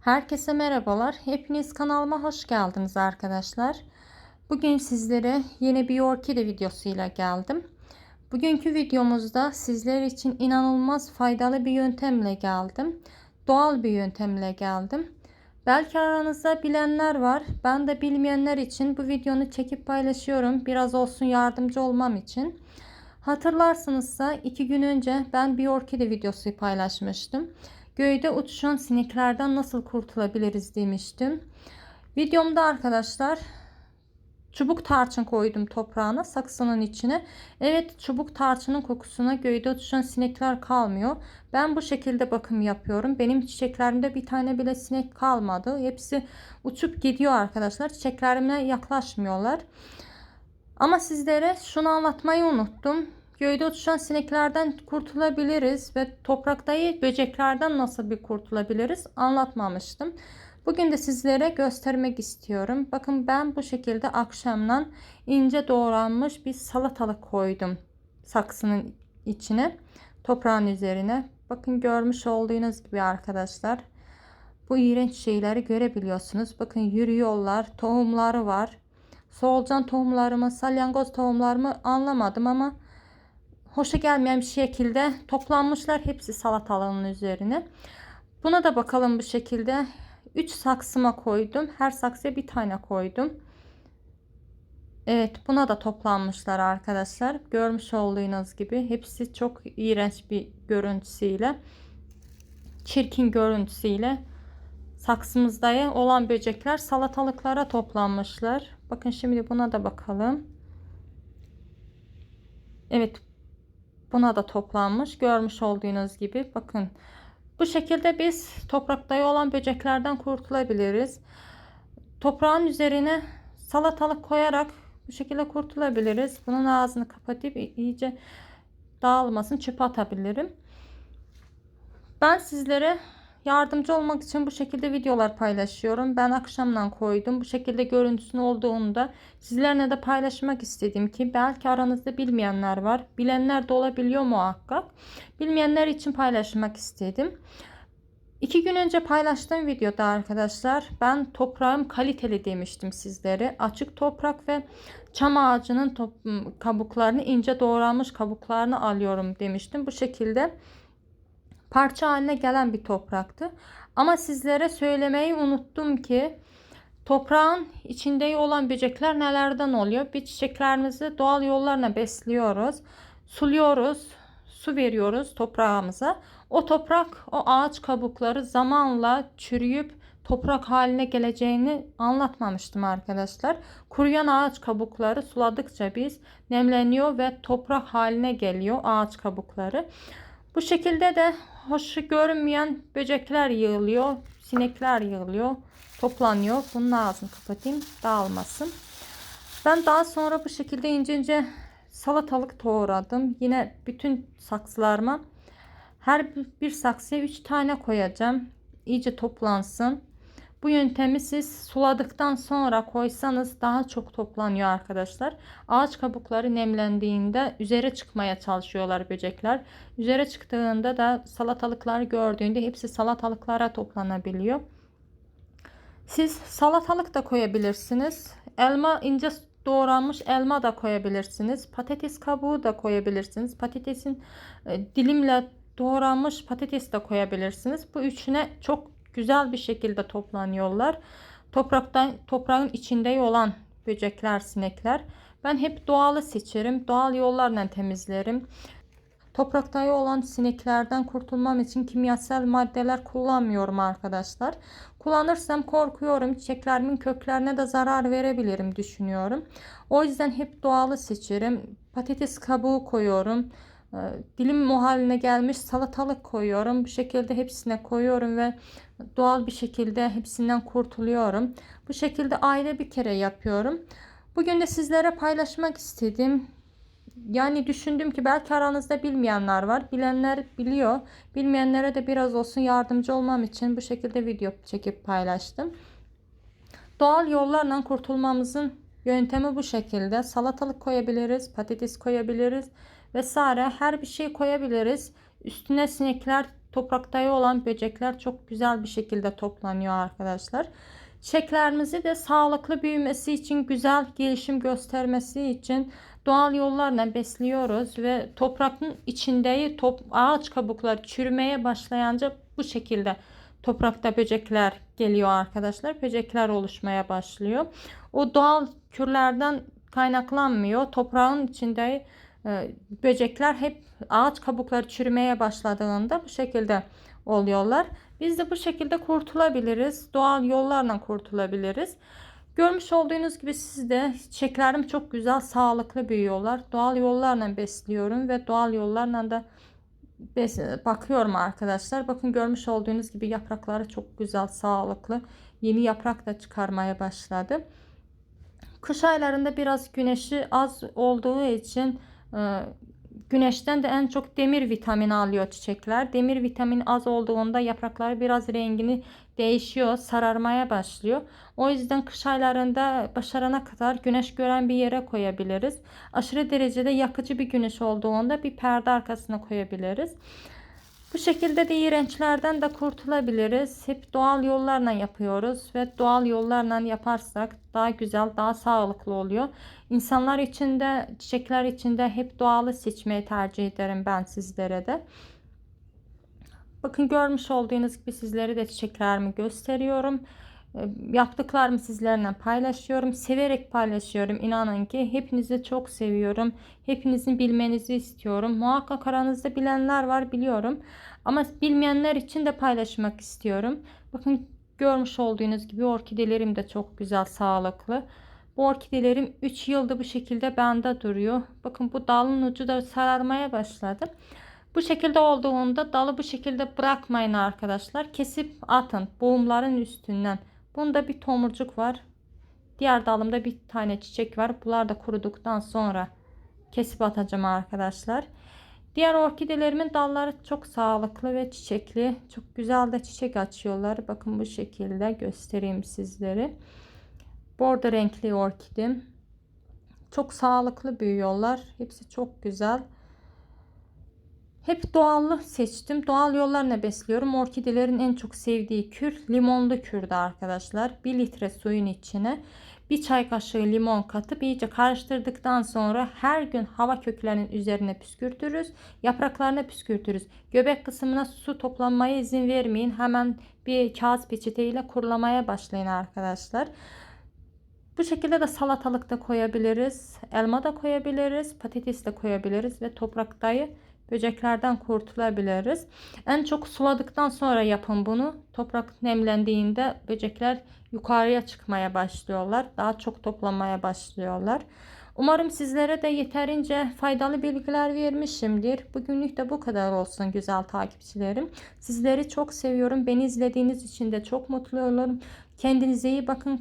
Herkese merhabalar. Hepiniz kanalıma hoş geldiniz arkadaşlar. Bugün sizlere yeni bir orkide videosuyla geldim. Bugünkü videomuzda sizler için inanılmaz faydalı bir yöntemle geldim. Doğal bir yöntemle geldim. Belki aranızda bilenler var. Ben de bilmeyenler için bu videonu çekip paylaşıyorum. Biraz olsun yardımcı olmam için. Hatırlarsınızsa iki gün önce ben bir orkide videosu paylaşmıştım. Göyde uçuşan sineklerden nasıl kurtulabiliriz demiştim. Videomda arkadaşlar çubuk tarçın koydum toprağına saksının içine. Evet çubuk tarçının kokusuna göyde uçuşan sinekler kalmıyor. Ben bu şekilde bakım yapıyorum. Benim çiçeklerimde bir tane bile sinek kalmadı. Hepsi uçup gidiyor arkadaşlar. Çiçeklerime yaklaşmıyorlar. Ama sizlere şunu anlatmayı unuttum. Göyde uçuşan sineklerden kurtulabiliriz ve topraktaki böceklerden nasıl bir kurtulabiliriz anlatmamıştım. Bugün de sizlere göstermek istiyorum. Bakın ben bu şekilde akşamdan ince doğranmış bir salatalık koydum saksının içine, toprağın üzerine. Bakın görmüş olduğunuz gibi arkadaşlar. Bu iğrenç şeyleri görebiliyorsunuz. Bakın yürüyorlar, tohumları var. Solucan tohumlarımı, salyangoz tohumlarımı anlamadım ama hoşa gelmeyen bir şekilde toplanmışlar hepsi salatalığın üzerine. Buna da bakalım bu şekilde. 3 saksıma koydum. Her saksıya bir tane koydum. Evet buna da toplanmışlar arkadaşlar. Görmüş olduğunuz gibi hepsi çok iğrenç bir görüntüsüyle çirkin görüntüsüyle saksımızda olan böcekler salatalıklara toplanmışlar. Bakın şimdi buna da bakalım. Evet Buna da toplanmış. Görmüş olduğunuz gibi bakın. Bu şekilde biz toprakta olan böceklerden kurtulabiliriz. Toprağın üzerine salatalık koyarak bu şekilde kurtulabiliriz. Bunun ağzını kapatıp iyice dağılmasın çöpe atabilirim. Ben sizlere Yardımcı olmak için bu şekilde videolar paylaşıyorum. Ben akşamdan koydum. Bu şekilde görüntüsünü olduğunda sizlerle de paylaşmak istedim ki belki aranızda bilmeyenler var. Bilenler de olabiliyor muhakkak. Bilmeyenler için paylaşmak istedim. İki gün önce paylaştığım videoda arkadaşlar ben toprağım kaliteli demiştim sizlere. Açık toprak ve çam ağacının kabuklarını ince doğranmış kabuklarını alıyorum demiştim. Bu şekilde parça haline gelen bir topraktı. Ama sizlere söylemeyi unuttum ki toprağın içinde olan böcekler nelerden oluyor? Bir çiçeklerimizi doğal yollarla besliyoruz. Suluyoruz, su veriyoruz toprağımıza. O toprak, o ağaç kabukları zamanla çürüyüp toprak haline geleceğini anlatmamıştım arkadaşlar. Kuruyan ağaç kabukları suladıkça biz nemleniyor ve toprak haline geliyor ağaç kabukları. Bu şekilde de hoş görünmeyen böcekler yığılıyor. Sinekler yığılıyor. Toplanıyor. Bunun ağzını kapatayım. Dağılmasın. Ben daha sonra bu şekilde ince ince salatalık doğradım. Yine bütün saksılarıma her bir saksıya 3 tane koyacağım. İyice toplansın. Bu yöntemi siz suladıktan sonra koysanız daha çok toplanıyor arkadaşlar. Ağaç kabukları nemlendiğinde üzere çıkmaya çalışıyorlar böcekler. Üzere çıktığında da salatalıkları gördüğünde hepsi salatalıklara toplanabiliyor. Siz salatalık da koyabilirsiniz. Elma ince doğranmış elma da koyabilirsiniz. Patates kabuğu da koyabilirsiniz. Patatesin e, dilimle doğranmış patates de koyabilirsiniz. Bu üçüne çok güzel bir şekilde toplanıyorlar. Topraktan toprağın içinde olan böcekler, sinekler. Ben hep doğalı seçerim. Doğal yollarla temizlerim. Toprakta olan sineklerden kurtulmam için kimyasal maddeler kullanmıyorum arkadaşlar. Kullanırsam korkuyorum. Çiçeklerimin köklerine de zarar verebilirim düşünüyorum. O yüzden hep doğalı seçerim. Patates kabuğu koyuyorum. Ee, dilim haline gelmiş salatalık koyuyorum. Bu şekilde hepsine koyuyorum ve doğal bir şekilde hepsinden kurtuluyorum. Bu şekilde aile bir kere yapıyorum. Bugün de sizlere paylaşmak istedim. Yani düşündüm ki belki aranızda bilmeyenler var. Bilenler biliyor. Bilmeyenlere de biraz olsun yardımcı olmam için bu şekilde video çekip paylaştım. Doğal yollarla kurtulmamızın yöntemi bu şekilde. Salatalık koyabiliriz, patates koyabiliriz vesaire her bir şey koyabiliriz. Üstüne sinekler toprakta olan böcekler çok güzel bir şekilde toplanıyor arkadaşlar. Çiçeklerimizi de sağlıklı büyümesi için, güzel gelişim göstermesi için doğal yollarla besliyoruz ve toprağın içindeki top, ağaç kabukları çürümeye başlayınca bu şekilde toprakta böcekler geliyor arkadaşlar. Böcekler oluşmaya başlıyor. O doğal kürlerden kaynaklanmıyor. Toprağın içinde böcekler hep ağaç kabukları çürümeye başladığında bu şekilde oluyorlar. Biz de bu şekilde kurtulabiliriz. Doğal yollarla kurtulabiliriz. Görmüş olduğunuz gibi sizde çiçeklerim çok güzel, sağlıklı büyüyorlar. Doğal yollarla besliyorum ve doğal yollarla da bakıyorum arkadaşlar. Bakın görmüş olduğunuz gibi yaprakları çok güzel, sağlıklı. Yeni yaprak da çıkarmaya başladı. Kış aylarında biraz güneşi az olduğu için güneşten de en çok demir vitamini alıyor çiçekler. Demir vitamini az olduğunda yaprakları biraz rengini değişiyor, sararmaya başlıyor. O yüzden kış aylarında başarana kadar güneş gören bir yere koyabiliriz. Aşırı derecede yakıcı bir güneş olduğunda bir perde arkasına koyabiliriz. Bu şekilde de iğrençlerden de kurtulabiliriz. Hep doğal yollarla yapıyoruz ve doğal yollarla yaparsak daha güzel, daha sağlıklı oluyor. İnsanlar için de, çiçekler için de hep doğalı seçmeyi tercih ederim ben sizlere de. Bakın görmüş olduğunuz gibi sizlere de çiçeklerimi gösteriyorum. Yaptıklarımı sizlerle paylaşıyorum. Severek paylaşıyorum. İnanın ki hepinizi çok seviyorum. Hepinizin bilmenizi istiyorum. Muhakkak aranızda bilenler var biliyorum. Ama bilmeyenler için de paylaşmak istiyorum. Bakın görmüş olduğunuz gibi orkidelerim de çok güzel, sağlıklı. Bu orkidelerim 3 yılda bu şekilde bende duruyor. Bakın bu dalın ucu da sararmaya başladı. Bu şekilde olduğunda dalı bu şekilde bırakmayın arkadaşlar. Kesip atın boğumların üstünden. Bunda bir tomurcuk var. Diğer dalımda bir tane çiçek var. Bunlar da kuruduktan sonra kesip atacağım arkadaşlar. Diğer orkidelerimin dalları çok sağlıklı ve çiçekli. Çok güzel de çiçek açıyorlar. Bakın bu şekilde göstereyim sizlere. Bordo renkli orkidim. Çok sağlıklı büyüyorlar. Hepsi çok güzel. Hep doğallı seçtim. Doğal yollarla besliyorum. Orkidelerin en çok sevdiği kür limonlu kürdü arkadaşlar. 1 litre suyun içine bir çay kaşığı limon katıp iyice karıştırdıktan sonra her gün hava köklerinin üzerine püskürtürüz. Yapraklarına püskürtürüz. Göbek kısmına su toplanmaya izin vermeyin. Hemen bir kağıt peçeteyle kurulamaya başlayın arkadaşlar. Bu şekilde de salatalık da koyabiliriz. Elma da koyabiliriz. Patates de koyabiliriz ve topraktayı böceklerden kurtulabiliriz. En çok suladıktan sonra yapın bunu. Toprak nemlendiğinde böcekler yukarıya çıkmaya başlıyorlar. Daha çok toplamaya başlıyorlar. Umarım sizlere de yeterince faydalı bilgiler vermişimdir. Bugünlük de bu kadar olsun güzel takipçilerim. Sizleri çok seviyorum. Beni izlediğiniz için de çok mutlu olurum. Kendinize iyi bakın.